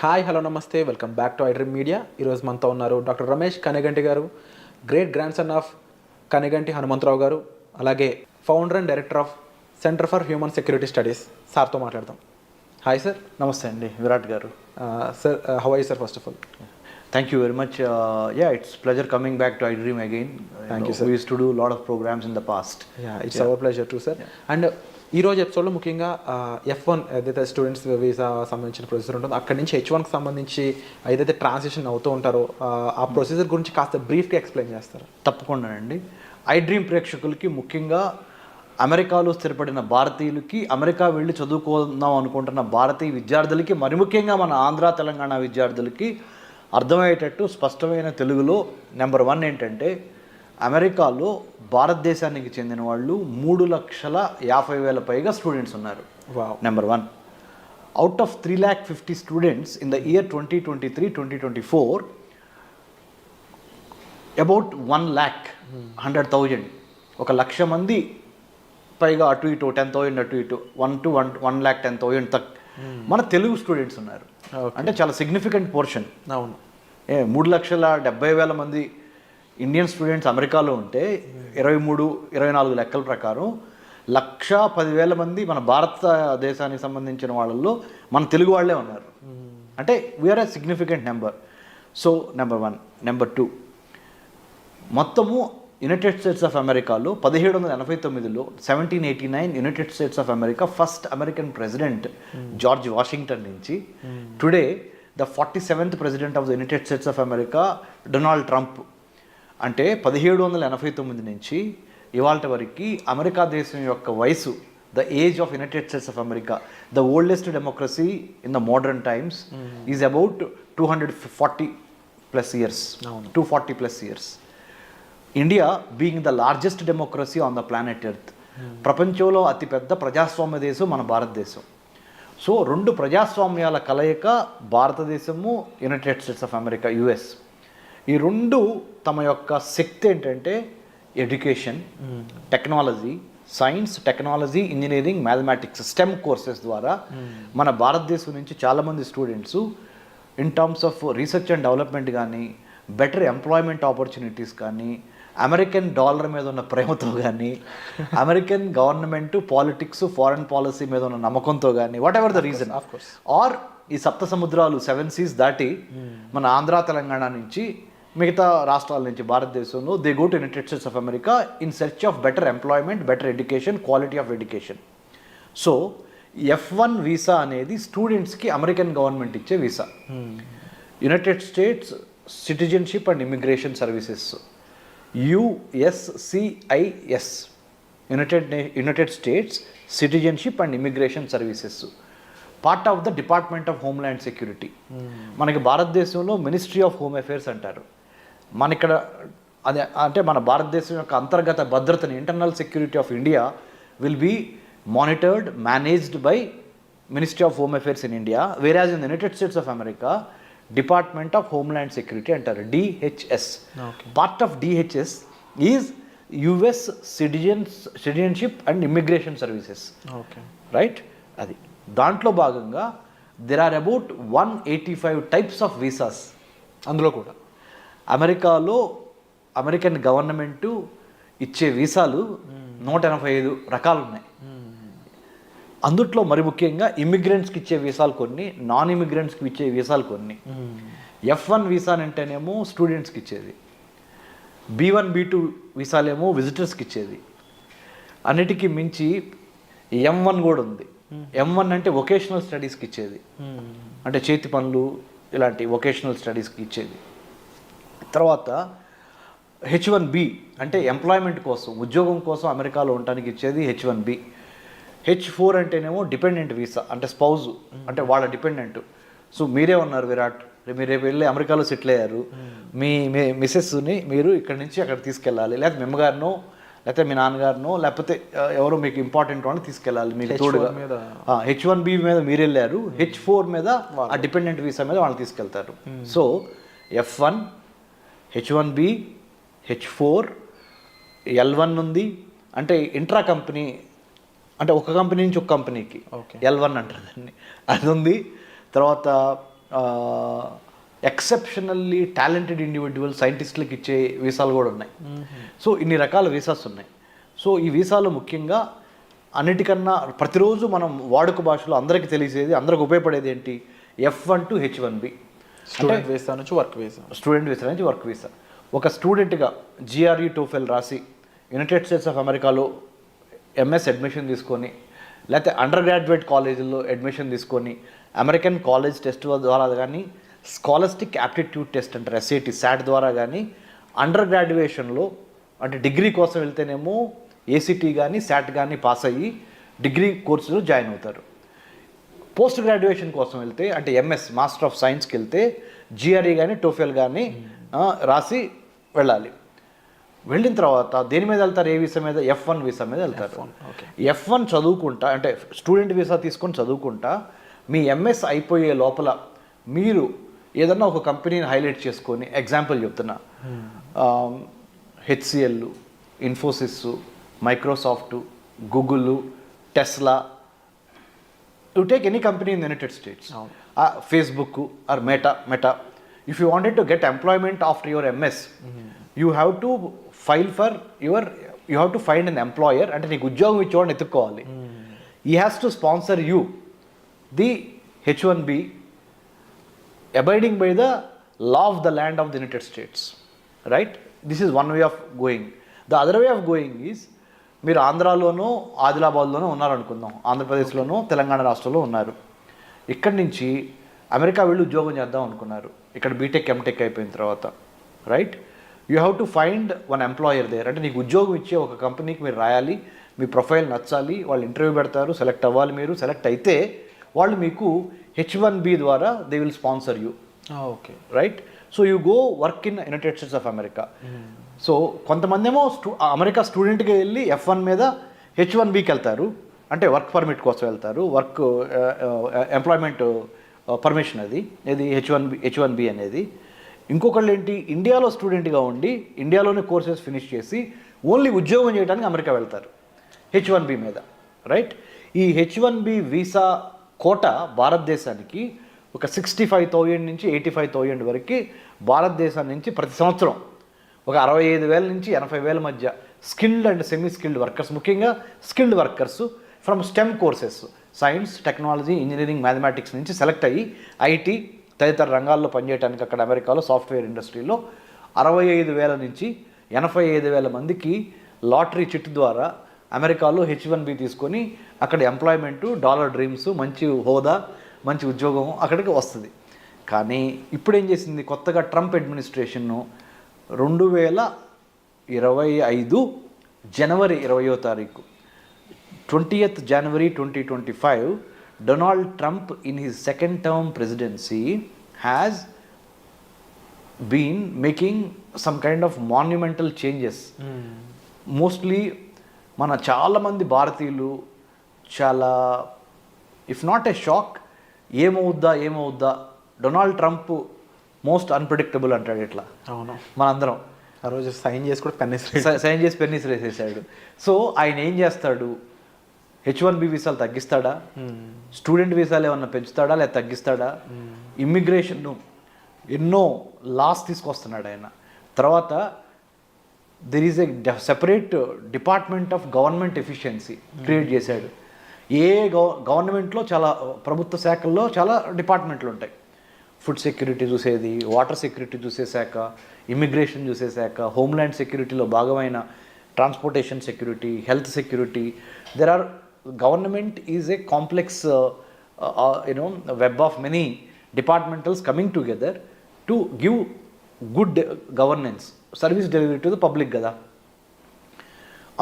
Hi hello నమస్తే welcome back to iDream media ఈరోజు మనతో ఉన్నారు డాక్టర్ రమేష్ కనెగంటి గారు great grand son of Kaneganti Hanumantharao గారు అలాగే founder and director of centre for human security studies సార్తో మాట్లాడదాం హాయ్ సార్ నమస్తే అండి విరాట్ గారు sir how I sir first of all thank you very much yeah it's pleasure coming back to iDream again thank you sir used to do lot of programmes in the past it's our pleasure to sir and ఈరోజు ఎపిసోడ్లో ముఖ్యంగా F one ఏదైతే students visa సంబంధించిన procedure ఉంటుందో అక్కడి నుంచి H వన్కి సంబంధించి ఏదైతే ట్రాన్సిషన్ అవుతూ ఉంటారో ఆ ప్రొసీజర్ గురించి కాస్త బ్రీఫ్గా ఎక్స్ప్లెయిన్ చేస్తారు తప్పకుండా అండి ఐ డ్రీమ్ ప్రేక్షకులకి ముఖ్యంగా అమెరికాలో స్థిరపడిన భారతీయులకి అమెరికా వెళ్ళి చదువుకుందాం అనుకుంటున్న భారతీయ విద్యార్థులకి మరి ముఖ్యంగా మన ఆంధ్ర తెలంగాణ విద్యార్థులకి అర్థమయ్యేటట్టు స్పష్టమైన తెలుగులో నెంబర్ వన్ ఏంటంటే అమెరికాలో భారతదేశానికి చెందిన వాళ్ళు మూడు లక్షల యాభై వేల పైగా స్టూడెంట్స్ ఉన్నారు number one out of three lakh fifty students in the year twenty twenty three twenty twenty four about one lakh hundred thousand ఒక లక్ష మంది పైగా అటు ఇటు టెన్ థౌజండ్ అటు ఇటు one two one one lakh ten thousand తక్ hmm. మన తెలుగు స్టూడెంట్స్ ఉన్నారు అంటే చాలా సిగ్నిఫికెంట్ పోర్షన్ అవును మూడు లక్షల డెబ్బై వేల మంది ఇండియన్ స్టూడెంట్స్ అమెరికాలో ఉంటే ఇరవై మూడు ఇరవై నాలుగు లెక్కల ప్రకారం లక్ష పదివేల మంది మన భారతదేశానికి సంబంధించిన వాళ్ళల్లో మన తెలుగు వాళ్ళే ఉన్నారు అంటే we're a significant number so number one number two మొత్తము యునైటెడ్ స్టేట్స్ ఆఫ్ అమెరికాలో పదిహేడు వందల ఎనభై తొమ్మిదిలో seventeen eighty nine United States of America first American president George Washington నుంచి today the forty seventh president of the United States of America Donald Trump అంటే పదిహేడు వందల ఎనభై తొమ్మిది నుంచి ఇవాళ వరకు అమెరికా దేశం యొక్క వయసు the age of United States of America the oldest democracy in the modern times is about two hundred forty plus years two forty plus years India being the largest democracy on the planet earth ప్రపంచంలో అతిపెద్ద ప్రజాస్వామ్య దేశం మన భారతదేశం so రెండు ప్రజాస్వామ్యాల కలయిక భారతదేశము united states of America US ఈ రెండు తమ యొక్క శక్తి ఏంటంటే education technology science technology engineering mathematics STEM courses ద్వారా hmm. మన భారతదేశం నుంచి చాలామంది students in terms of research and development కానీ బెటర్ ఎంప్లాయ్మెంట్ ఆపర్చునిటీస్ కానీ అమెరికన్ డాలర్ మీద ఉన్న ప్రేమతో కానీ American government politics foreign policy మీద ఉన్న నమ్మకంతో కానీ whatever the reason of course or ఈ సప్త సముద్రాలు సెవెన్ సీస్ దాటి hmm. మన ఆంధ్ర తెలంగాణ నుంచి మిగతా రాష్ట్రాల నుంచి భారతదేశంలో they go to united states of America in search of better employment better education quality of education so F one visa అనేది స్టూడెంట్స్కి అమెరికన్ గవర్నమెంట్ ఇచ్చే visa united states citizenship and immigration services USCIS united united states citizenship and immigration services part of the department of homeland security మనకి భారతదేశంలో ministry of home affairs అంటారు మన ఇక్కడ అదే అంటే మన భారతదేశం యొక్క అంతర్గత భద్రతని internal security of India will be monitored managed by ministry of home affairs in India వేరే in united states of America department of homeland security అంటారు DHS part of DHS is US citizens citizenship and immigration services right అది దాంట్లో భాగంగా there are about one eighty five types of visas అందులో కూడా అమెరికాలో American government ఇచ్చే వీసాలు నూట ఎనభై ఐదు రకాలు ఉన్నాయి అందుట్లో మరి ముఖ్యంగా ఇమిగ్రెంట్స్కి ఇచ్చే వీసాలు కొన్ని నాన్ ఇమిగ్రెంట్స్కి ఇచ్చే వీసాలు కొన్ని ఎఫ్ వన్ వీసా అంటేనేమో స్టూడెంట్స్కి ఇచ్చేది బీ వన్ బీ టూ వీసాలేమో విజిటర్స్కి ఇచ్చేది అన్నిటికీ మించి ఎం వన్ కూడా ఉంది ఎం వన్ అంటే వొకేషనల్ స్టడీస్కి ఇచ్చేది అంటే చేతి పనులు ఇలాంటి వొకేషనల్ స్టడీస్కి ఇచ్చేది తర్వాత హెచ్ వన్ బి అంటే ఎంప్లాయ్మెంట్ కోసం ఉద్యోగం కోసం అమెరికాలో ఉండటానికి ఇచ్చేది H one B H four అంటేనేమో డిపెండెంట్ వీసా అంటే స్పౌజ్ అంటే hmm. వాళ్ళ డిపెండెంట్ సో మీరే ఉన్నారు విరాట్ మీరు రేపు వెళ్ళి అమెరికాలో సెటిల్ అయ్యారు hmm. మీ మీ మిస్సెస్ని మీరు ఇక్కడ నుంచి అక్కడ తీసుకెళ్ళాలి లేకపోతే మెమ్మగారినో లేకపోతే మీ నాన్నగారినో లేకపోతే ఎవరో మీకు ఇంపార్టెంట్ వాళ్ళని తీసుకెళ్ళాలి మీకు తోడుగా హెచ్ వన్ బి మీద మీరు వెళ్ళారు హెచ్ hmm. ఫోర్ మీద ఆ డిపెండెంట్ వీసా మీద వాళ్ళని తీసుకెళ్తారు so F one H one B H four L one ఉంది అంటే ఇంట్రా కంపెనీ అంటే ఒక కంపెనీ నుంచి ఒక కంపెనీకి ఓకే ఎల్ వన్ అంటారు దాన్ని అది ఉంది తర్వాత ఎక్సెప్షనల్లీ టాలెంటెడ్ ఇండివిజువల్ సైంటిస్టులకు ఇచ్చే వీసాలు కూడా ఉన్నాయి సో ఇన్ని రకాల వీసాస్ ఉన్నాయి సో ఈ వీసాలు ముఖ్యంగా అన్నిటికన్నా ప్రతిరోజు మనం వాడుక భాషలో అందరికీ తెలిసేది అందరికి ఉపయోగపడేది ఏంటి F one to H one B student visa నుంచి వర్క్ వీసా స్టూడెంట్ వీసా నుంచి వర్క్ వీసా ఒక స్టూడెంట్గా జిఆర్యు ఫెల్ e రాసి యునైటెడ్ స్టేట్స్ ఆఫ్ అమెరికాలో ఎంఎస్ అడ్మిషన్ తీసుకొని లేకపోతే అండర్ గ్రాడ్యుయేట్ కాలేజీల్లో అడ్మిషన్ తీసుకొని అమెరికన్ కాలేజ్ టెస్ట్ ద్వారా కానీ స్కాలర్స్టిక్ యాప్టిట్యూడ్ టెస్ట్ అంటారు ఎస్ఏటి శాట్ ద్వారా కానీ అండర్ గ్రాడ్యుయేషన్లో అంటే డిగ్రీ కోసం వెళ్తేనేమో ఏసీటీ కానీ శాట్ కానీ పాస్ అయ్యి డిగ్రీ కోర్సులో జాయిన్ అవుతారు పోస్ట్ గ్రాడ్యుయేషన్ కోసం వెళ్తే అంటే ఎంఎస్ మాస్టర్ ఆఫ్ సైన్స్కి వెళ్తే జిఆర్ఈ కానీ టోఫెల్ కానీ రాసి వెళ్ళాలి వెళ్ళిన తర్వాత దేని మీద వెళ్తారు ఏ వీసా మీద ఎఫ్ వన్ వీసా మీద వెళ్తారు ఎఫ్ వన్ చదువుకుంటా అంటే స్టూడెంట్ వీసా తీసుకొని చదువుకుంటా మీ ఎంఎస్ అయిపోయే లోపల మీరు ఏదన్నా ఒక కంపెనీని హైలైట్ చేసుకొని ఎగ్జాంపుల్ చెప్తున్నా hmm. HCL Infosys Microsoft Google Tesla to take any company in united states Facebook or Meta Meta if you wanted to get employment after your MS you have to file for your you have to find an employer అంటే నీకు ఉద్యోగం ఇచ్చేవాడిని ఎత్తుక్కోవాలి he has to sponsor you the H one B abiding by the law of the land of the united states right this is one way of going the other way of going is మీరు ఆంధ్రాలోనూ ఆదిలాబాద్లోనూ ఉన్నారనుకుందాం ఆంధ్రప్రదేశ్లోనూ తెలంగాణ రాష్ట్రంలో ఉన్నారు ఇక్కడి నుంచి America వెళ్ళి ఉద్యోగం చేద్దాం అనుకున్నారు ఇక్కడ బీటెక్ ఎంటెక్ అయిపోయిన తర్వాత right you have to find one employer there అంటే నీకు ఉద్యోగం ఇచ్చే ఒక కంపెనీకి మీరు రాయాలి మీ ప్రొఫైల్ నచ్చాలి వాళ్ళు ఇంటర్వ్యూ పెడతారు సెలెక్ట్ అవ్వాలి మీరు సెలెక్ట్ అయితే వాళ్ళు మీకు హెచ్ వన్ బి ద్వారా they will sponsor you okay right so you go work in united states of America so కొంతమంది ఏమో స్టూ అమెరికా స్టూడెంట్కి వెళ్ళి ఎఫ్ వన్ మీద హెచ్ వన్ బీకి వెళ్తారు అంటే వర్క్ పర్మిట్ కోసం వెళ్తారు వర్క్ ఎంప్లాయ్మెంట్ పర్మిషన్ అది ఇది H one B H one B అనేది ఇంకొకళ్ళు ఏంటి ఇండియాలో స్టూడెంట్గా ఉండి ఇండియాలోనే కోర్సెస్ ఫినిష్ చేసి ఓన్లీ ఉద్యోగం చేయడానికి అమెరికా వెళ్తారు హెచ్ వన్ బి మీద రైట్ ఈ H one B visa quota భారతదేశానికి ఒక సిక్స్టీ ఫైవ్ థౌజండ్ నుంచి ఎయిటీ ఫైవ్ థౌజండ్ వరకు భారతదేశం నుంచి ప్రతి సంవత్సరం ఒక అరవై ఐదు వేల నుంచి ఎనభై వేల మధ్య skilled and semi skilled workers ముఖ్యంగా skilled workers from STEM courses science technology engineering mathematics నుంచి సెలెక్ట్ అయ్యి ఐటీ తదితర రంగాల్లో పనిచేయడానికి అక్కడ అమెరికాలో సాఫ్ట్వేర్ ఇండస్ట్రీలో అరవై ఐదు వేల నుంచి ఎనభై ఐదు వేల మందికి లాటరీ చిట్ ద్వారా అమెరికాలో హెచ్ వన్ బి తీసుకొని అక్కడ ఎంప్లాయ్మెంటు డాలర్ డ్రీమ్స్ మంచి హోదా మంచి ఉద్యోగం అక్కడికి వస్తుంది కానీ ఇప్పుడేం చేసింది కొత్తగా ట్రంప్ అడ్మినిస్ట్రేషన్ను రెండు వేల ఇరవై ఐదు జనవరి ఇరవయో తారీఖు twentieth January twenty twenty five Donald Trump in his second term presidency has been making some kind of monumental changes hmm. Mostly మన చాలామంది భారతీయులు చాలా ఇఫ్ నాట్ ఏ షాక్ ఏమవుద్దా ఏమవుద్దా డొనాల్డ్ ట్రంప్ మోస్ట్ అన్ప్రిడిక్టబుల్ అంటాడు ఇట్లా అవును మనందరం ఆ రోజు సైన్ చేసి కూడా పెన్నిస్ సైన్ చేసి పెన్నిస్ వేసేసాడు సో ఆయన ఏం చేస్తాడు హెచ్ వన్ బి వీసాలు తగ్గిస్తాడా స్టూడెంట్ వీసాలు ఏమన్నా పెంచుతాడా లేదా తగ్గిస్తాడా ఇమ్మిగ్రేషన్ను ఎన్నో లాస్ తీసుకొస్తున్నాడు ఆయన తర్వాత there is a separate department of government efficiency create చేశాడు ఏ గవర్నమెంట్లో చాలా ప్రభుత్వ శాఖల్లో చాలా డిపార్ట్మెంట్లు ఉంటాయి ఫుడ్ సెక్యూరిటీ చూసేది వాటర్ సెక్యూరిటీ చూసేశాక ఇమిగ్రేషన్ చూసేశాక హోమ్ల్యాండ్ సెక్యూరిటీలో భాగమైన transportation security health security there are government is a complex you know web of many departmentals coming together to give good governance service delivery to the public కదా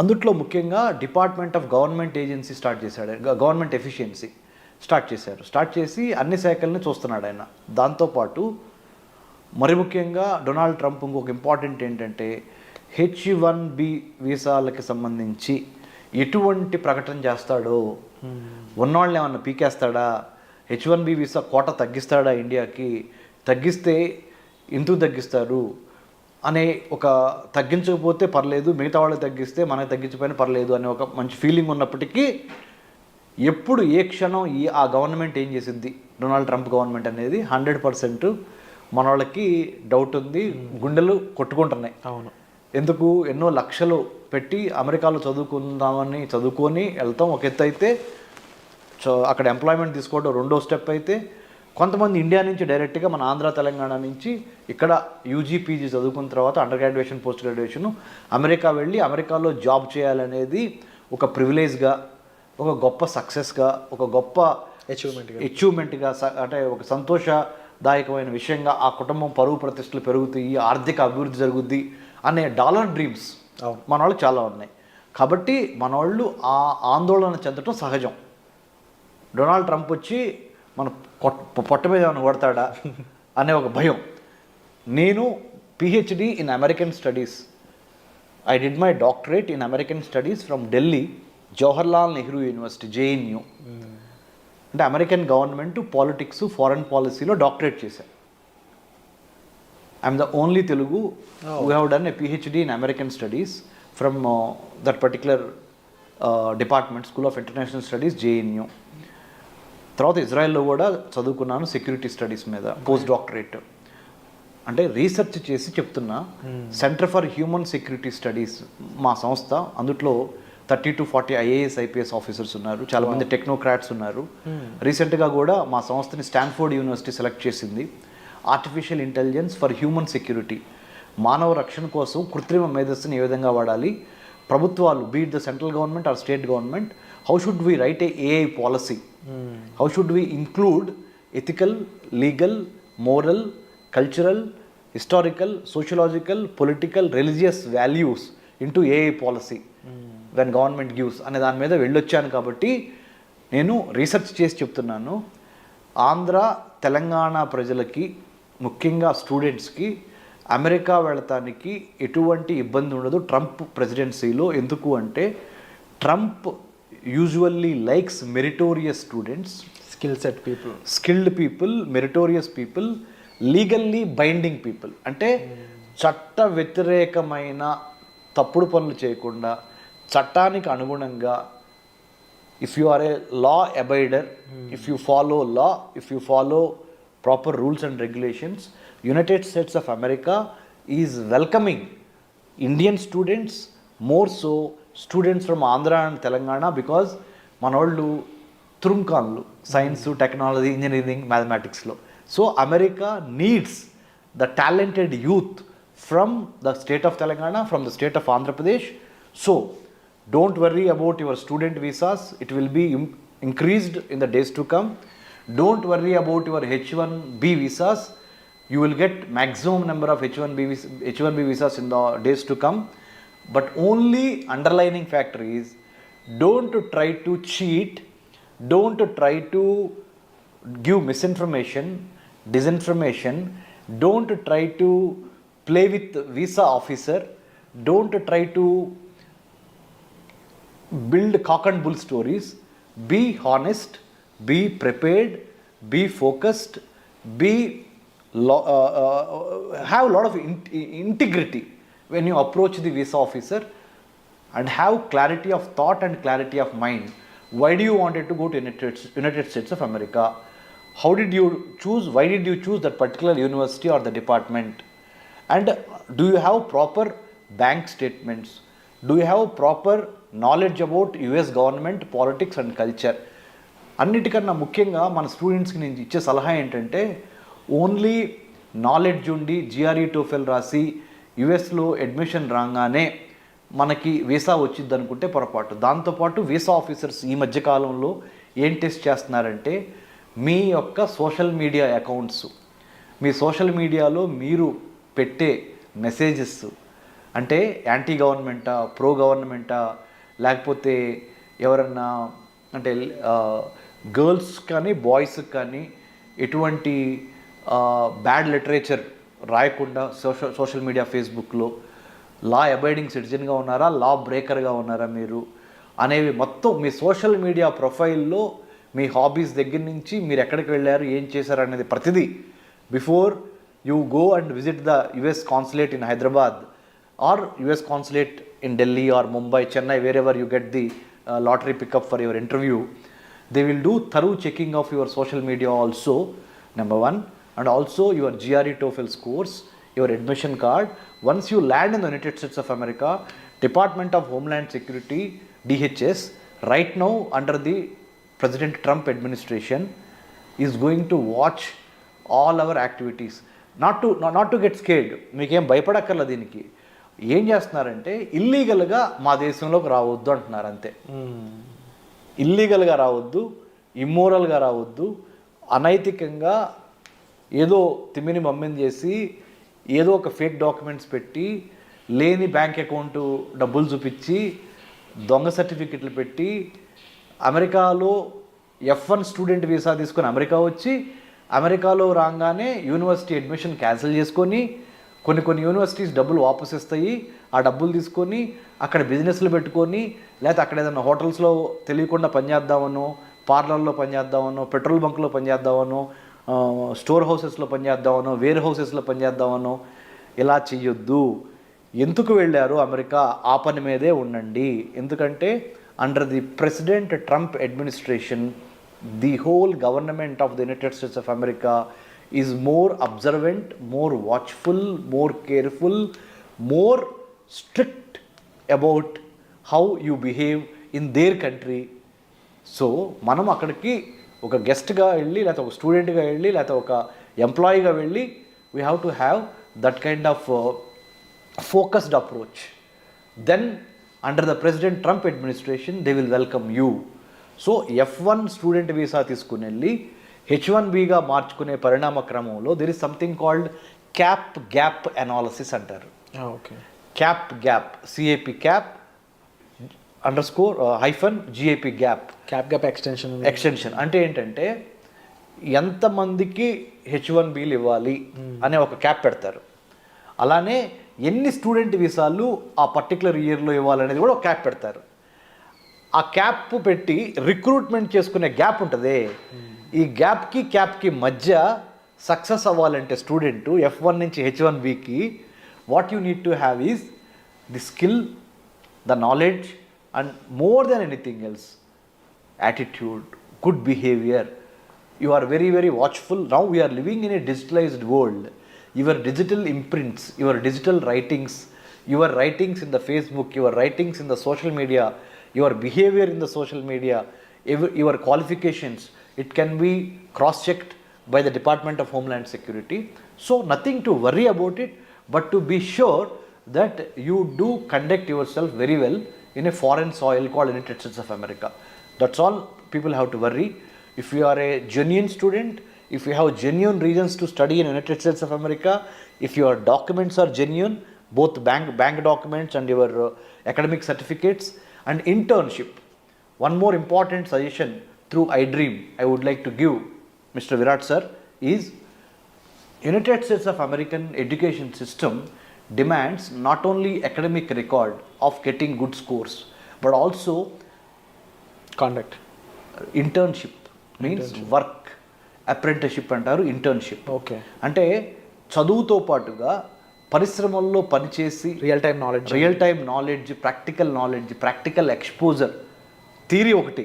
అందుట్లో ముఖ్యంగా department of government agency start చేశాడు government efficiency start చేశారు start చేసి అన్ని శాఖల్ని చూస్తున్నాడు ఆయన దాంతోపాటు మరి ముఖ్యంగా డొనాల్డ్ ట్రంప్ ఇంకొక ఇంపార్టెంట్ ఏంటంటే హెచ్ వన్ బి వీసాలకి సంబంధించి ఎటువంటి ప్రకటన చేస్తాడో hmm. ఉన్నవాళ్ళని ఏమన్నా పీకేస్తాడా H one B visa quota తగ్గిస్తాడా ఇండియాకి తగ్గిస్తే ఎందుకు తగ్గిస్తారు అనే ఒక తగ్గించకపోతే పర్లేదు మిగతా వాళ్ళకి తగ్గిస్తే మనకి తగ్గించకపోయినా పర్లేదు అనే ఒక మంచి ఫీలింగ్ ఉన్నప్పటికీ ఎప్పుడు ఏ క్షణం ఈ ఆ గవర్నమెంట్ ఏం చేసింది డొనాల్డ్ ట్రంప్ గవర్నమెంట్ అనేది హండ్రెడ్ పర్సెంట్ మన వాళ్ళకి డౌట్ ఉంది గుండెలు కొట్టుకుంటున్నాయి అవును ఎందుకు ఎన్నో లక్షలు పెట్టి అమెరికాలో చదువుకుందామని చదువుకొని వెళ్తాం ఒక ఎత్తు అయితే అక్కడ ఎంప్లాయ్మెంట్ తీసుకోవడం రెండో స్టెప్ అయితే కొంతమంది ఇండియా నుంచి డైరెక్ట్గా మన ఆంధ్ర తెలంగాణ నుంచి ఇక్కడ యూజీ పీజీ చదువుకున్న తర్వాత under graduation post graduation America వెళ్ళి అమెరికాలో జాబ్ చేయాలనేది ఒక ప్రివిలేజ్గా ఒక గొప్ప సక్సెస్గా ఒక గొప్ప అచీవ్మెంట్ అచీవ్మెంట్గా అంటే ఒక సంతోషదాయకమైన విషయంగా ఆ కుటుంబం పరువు ప్రతిష్టలు పెరుగుతాయి ఆర్థిక అభివృద్ధి జరుగుద్ది అనే డాలర్ డ్రీమ్స్ మన వాళ్ళు చాలా ఉన్నాయి కాబట్టి మన వాళ్ళు ఆ ఆందోళన చెందటం సహజం డొనాల్డ్ ట్రంప్ వచ్చి మన పొట్ట మీద ఏమైనా కొడతాడా అనే ఒక భయం నేను PhD in American studies I did my doctorate in American studies from Delhi Jawaharlal Nehru university JNU అంటే అమెరికన్ గవర్నమెంట్ పాలిటిక్స్ ఫారెన్ పాలసీలో డాక్టరేట్ చేశారు I'm the only Telugu we have done a PhD in American studies from that particular department school of international studies JNU తర్వాత ఇజ్రాయెల్లో కూడా చదువుకున్నాను security studies మీద post doctorate అంటే research చేసి చెప్తున్నా centre for human security studies మా సంస్థ అందుట్లో thirty to forty IAS IPS officers ఉన్నారు చాలామంది టెక్నోక్రాట్స్ ఉన్నారు రీసెంట్గా hmm. కూడా మా సంస్థని స్టాన్ఫోర్డ్ యూనివర్సిటీ సెలెక్ట్ చేసింది artificial intelligence for human security మానవ రక్షణ కోసం కృత్రిమ మేధస్సుని ఏ విధంగా వాడాలి ప్రభుత్వాలు be it the central government or state government how should we write a AI policy how should we include ethical legal moral cultural historical sociological political religious values into AI policy when government gives అనే దాని మీద వెళ్ళొచ్చాను కాబట్టి నేను research చేసి చెప్తున్నాను ఆంధ్ర తెలంగాణ ప్రజలకి ముఖ్యంగా స్టూడెంట్స్కి అమెరికా వెళ్ళటానికి ఎటువంటి ఇబ్బంది ఉండదు ట్రంప్ ప్రెసిడెన్సీలో ఎందుకు అంటే Trump usually likes meritorious students skill set people skilled people meritorious people legally binding people అంటే hmm. చట్ట వ్యతిరేకమైన తప్పుడు పనులు చేయకుండా చట్టానికి అనుగుణంగా if you are a law abider if you follow law if you follow proper rules and regulations united states of America is welcoming Indian students more so students from Andhra and Telangana because వాళ్ళు తురుంకాన్లు science technology engineering మ్యాథమెటిక్స్లో so America needs the talented youth from the state of Telangana from the state of Andhra Pradesh so Don't worry about your student visas. It will be increased in the days to come. Don't worry about your H1B visas. You will get maximum number of h one H1B visas in the days to come. But only underlining factor is don't try to cheat. Don't try to give misinformation, disinformation. Don't try to play with visa officer. Don't try to build cock and bull stories, be honest, be prepared, be focused, be lo- uh, uh, have a lot of in- integrity when you approach the visa officer and have clarity of thought and clarity of mind. Why do you wanted to go to United, United States of America? How did you choose? Why did you choose that particular university or the department? And do you have proper bank statements? Do you have proper knowledge about US government politics and culture అన్నిటికన్నా ముఖ్యంగా మన స్టూడెంట్స్కి నేను ఇచ్చే సలహా ఏంటంటే only knowledge ఉండి GRE TOEFL e రాసి యుఎస్లో అడ్మిషన్ రాగానే మనకి వీసా వచ్చింది అనుకుంటే పొరపాటు దాంతోపాటు వీసా ఆఫీసర్స్ ఈ మధ్యకాలంలో ఏం టెస్ట్ చేస్తున్నారంటే మీ యొక్క సోషల్ మీడియా అకౌంట్స్ మీ సోషల్ మీడియాలో మీరు పెట్టే మెసేజెస్ అంటే యాంటీ గవర్నమెంటా ప్రో గవర్నమెంటా లేకపోతే ఎవరన్నా అంటే గర్ల్స్ కానీ బాయ్స్ కానీ ఎటువంటి బ్యాడ్ లిటరేచర్ రాయకుండా సోషల్ సోషల్ మీడియా ఫేస్బుక్లో లా అబైడింగ్ సిటిజన్గా ఉన్నారా లా బ్రేకర్గా ఉన్నారా మీరు అనేవి మొత్తం మీ సోషల్ మీడియా ప్రొఫైల్లో మీ హాబీస్ దగ్గర నుంచి మీరు ఎక్కడికి వెళ్ళారు ఏం చేశారు అనేది ప్రతిదీ before you go and visit the US consulate in Hyderabad or US consulate in Delhi or Mumbai, Chennai, wherever you get the uh, lottery pickup for your interview, they will do thorough checking of your social media also, number one, and also your GRE TOEFL scores, your admission card. Once you land in the United States of America, Department of Homeland Security, DHS, right now under the President Trump administration is going to watch all our activities. Not to get scared. ఏం చేస్తున్నారంటే ఇల్లీగల్గా మా దేశంలోకి రావద్దు అంటున్నారు అంతే ఇల్లీగల్గా రావద్దు ఇమ్మోరల్గా రావద్దు అనైతికంగా ఏదో తిమ్మిని మమ్మిని చేసి ఏదో ఒక ఫేక్ డాక్యుమెంట్స్ పెట్టి లేని బ్యాంక్ అకౌంట్ డబ్బులు చూపించి దొంగ సర్టిఫికెట్లు పెట్టి అమెరికాలో ఎఫ్ వన్ స్టూడెంట్ వీసా తీసుకొని అమెరికా వచ్చి అమెరికాలో రాగానే యూనివర్సిటీ అడ్మిషన్ క్యాన్సిల్ చేసుకొని కొన్ని కొన్ని యూనివర్సిటీస్ డబ్బులు వాపసిస్తాయి ఆ డబ్బులు తీసుకొని అక్కడ బిజినెస్లు పెట్టుకొని లేకపోతే అక్కడ ఏదైనా హోటల్స్లో తెలియకుండా పనిచేద్దామనో పార్లర్లో పనిచేద్దామనో పెట్రోల్ బంక్లో పనిచేద్దామనో స్టోర్ హౌసెస్లో పనిచేద్దామనో వేర్ హౌసెస్లో పనిచేద్దామనో ఇలా చెయ్యొద్దు ఎందుకు వెళ్ళారు అమెరికా ఆ పని మీదే ఉండండి ఎందుకంటే under the president Trump administration the whole government of the united states of America is more observant more watchful more careful more strict about how you behave in their country so మనం అక్కడికి ఒక గెస్ట్గా వెళ్ళి లేకపోతే ఒక స్టూడెంట్గా వెళ్ళి లేకపోతే ఒక ఎంప్లాయీగా వెళ్ళి we have to have that kind of focused approach then under the president Trump administration they will welcome you so F one student visa తీసుకుని వెళ్ళి హెచ్ వన్ బిగా మార్చుకునే పరిణామ క్రమంలో there is something called cap gap analysis అంటారు okay cap gap CAP cap underscore hyphen GAP gap cap gap extension extension అంటే ఏంటంటే ఎంతమందికి హెచ్ వన్ బీలు ఇవ్వాలి hmm. అనే ఒక క్యాప్ పెడతారు అలానే ఎన్ని స్టూడెంట్ వీసాలు ఆ పర్టికులర్ ఇయర్లో ఇవ్వాలనేది కూడా ఒక క్యాప్ పెడతారు ఆ క్యాప్ పెట్టి రిక్రూట్మెంట్ చేసుకునే గ్యాప్ ఉంటుంది hmm. ఈ గ్యాప్కి క్యాప్కి మధ్య సక్సెస్ అవ్వాలంటే స్టూడెంట్ ఎఫ్ వన్ నుంచి H one వీకి what you need to have is the skill the knowledge and more than anything else attitude good behaviour you are very very watchful now we're living in a digitalized world your digital imprints your digital writings your writings in the Facebook your writings in the social media your behaviour in the social media your qualifications It can be cross checked by the Department of Homeland Security. So, nothing to worry about it, but to be sure that you do conduct yourself very well in a foreign soil called United States of America. That's all people have to worry. If you are a genuine student, if you have genuine reasons to study in United States of America, if your documents are genuine, both bank, bank documents and your uh, academic certificates and internship. One more important suggestion through I dream I would like to give mister Virat sir is United States of American education system demands not only academic record of getting good scores but also conduct internship means work apprenticeship అంటారు internship okay అంటే చదువుతో పాటుగా పరిశ్రమల్లో పనిచేసి real time knowledge real time knowledge practical knowledge practical exposure theory ఒకటి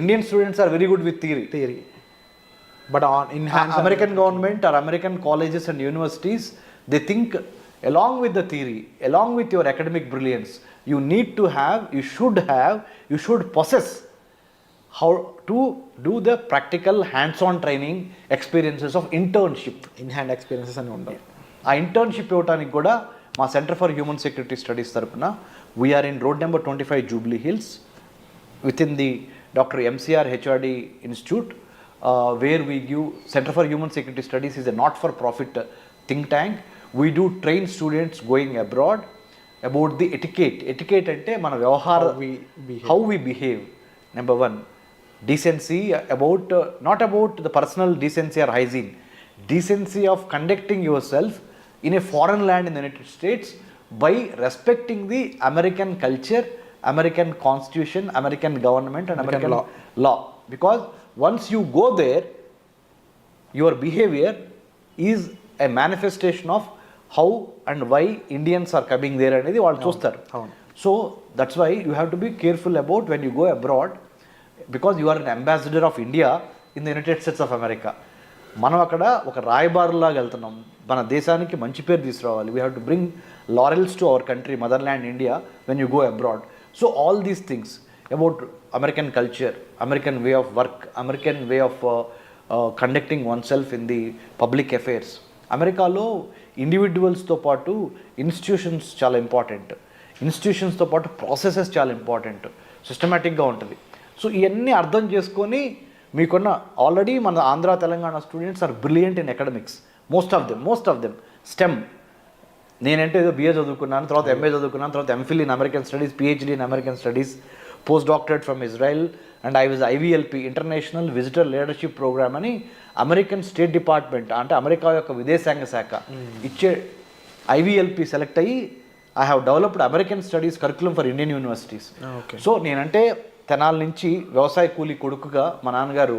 Indian students are very good with theory theory but on in American government or American colleges and universities they think along with the theory along with your academic brilliance you need to have you should have you should process how to do the practical hands on training experiences of internship in hand experiences అని ఉండాలి ఆ internship ఇవ్వడానికి కూడా మా centre for human security studies తరఫున we're in road number twenty five Jubilee Hills within the Dr. MCR HRD Institute, uh, where we give Center for Human Security Studies is a not-for-profit uh, think tank. We do train students going abroad about the etiquette. Etiquette ante how we behave. Number one, decency about uh, not about the personal decency or hygiene, decency of conducting yourself in a foreign land in the United States by respecting the American culture American constitution American government and American law law because once you go there your behaviour is a manifestation of how and why Indians are coming there అనేది వాళ్ళు చూస్తారు so that's why you have to be careful about when you go abroad because you are an ambassador of India in the United States of America మనం అక్కడ ఒక రాయబారులాగా వెళ్తున్నాం మన దేశానికి మంచి పేరు తీసుకురావాలి we have to bring laurels to our country motherland India when you go abroad so all these things about American culture American way of work American way of conducting oneself in the public affairs అమెరికాలో ఇండివిజువల్స్తో పాటు institutions చాలా important ఇన్స్టిట్యూషన్స్తో పాటు processes చాలా important సిస్టమేటిక్గా ఉంటుంది so ఇవన్నీ అర్థం చేసుకొని మీకున్న ఆల్రెడీ మన Andhra Telangana students are brilliant in academics most of them most of them STEM నేనంటే ఏదో బిఏ చదువుకున్నాను తర్వాత ఎంఏ చదువుకున్నాను తర్వాత MPhil in American studies PhD in American studies post doctorate from Israel and I was IVLP international visitor leadership programme అని American state department అంటే America యొక్క విదేశాంగ శాఖ hmm. ఇచ్చే ఐవీఎల్పి సెలెక్ట్ అయ్యి I have developed American studies curriculum for Indian universities so నేనంటే తెనాల నుంచి వ్యవసాయ కూలి కొడుకుగా మా నాన్నగారు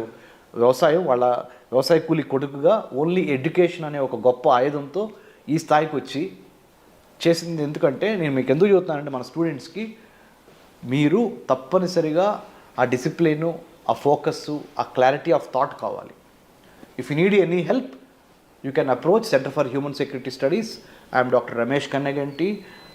వ్యవసాయం వాళ్ళ వ్యవసాయ కూలి కొడుకుగా ఓన్లీ ఎడ్యుకేషన్ అనే ఒక గొప్ప ఆయుధంతో ఈ స్థాయికి వచ్చి చేసింది ఎందుకంటే నేను మీకు ఎందుకు చెబుతున్నానంటే మన స్టూడెంట్స్కి మీరు తప్పనిసరిగా ఆ డిసిప్లిను ఆ ఫోకస్ ఆ క్లారిటీ ఆఫ్ థాట్ కావాలి if you need any help you can approach centre for human security studies I'm doctor Ramesh Kannaganti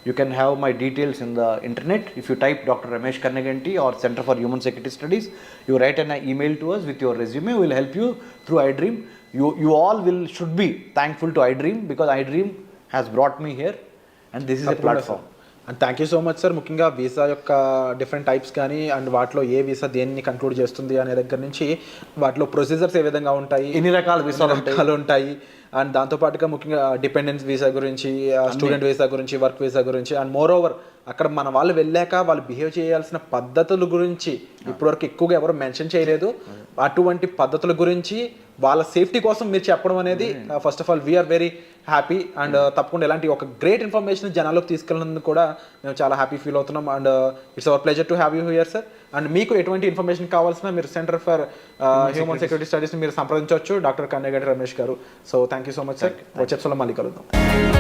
you can have my details in the internet if you type doctor Ramesh Kannaganti or centre for human security studies you write an email to us with your resume will help you through I dream you you all will should be thankful to I dream because I dream has brought me here and this is a platform and thank you so much sir ముఖ్యంగా visa యొక్క different types కానీ and వాటిలో ఏ visa దేన్ని conclude చేస్తుంది అనే దగ్గర నుంచి వాటిలో ప్రొసీజర్స్ ఏ విధంగా ఉంటాయి ఎన్ని రకాల వీసా రకాలు ఉంటాయి అండ్ దాంతోపాటుగా ముఖ్యంగా డిపెండెన్స్ uh, వీసా గురించి స్టూడెంట్ uh, వీసా గురించి వర్క్ వీసా గురించి అండ్ మోర్ ఓవర్ అక్కడ మన వాళ్ళు వెళ్ళాక వాళ్ళు బిహేవ్ చేయాల్సిన పద్ధతుల గురించి ఇప్పటివరకు ఎక్కువగా ఎవరు మెన్షన్ చేయలేదు అటువంటి పద్ధతుల గురించి వాళ్ళ సేఫ్టీ కోసం మీరు చెప్పడం అనేది first of all we're very happy and తప్పకుండా ఇలాంటి ఒక గ్రేట్ ఇన్ఫర్మేషన్ జనాల్లోకి తీసుకెళ్ళినందుకు కూడా మేము చాలా హ్యాపీ ఫీల్ అవుతున్నాం and it's our pleasure to have you here sir and మీకు ఎటువంటి ఇన్ఫర్మేషన్ కావాల్సిన మీరు సెంటర్ ఫర్ హ్యూమన్ సెక్యూరిటీ స్టడీస్ని మీరు సంప్రదించవచ్చు doctor Kannaganti Ramesh garu so thank you so much sir వచ్చే మళ్ళీ కలుద్దాం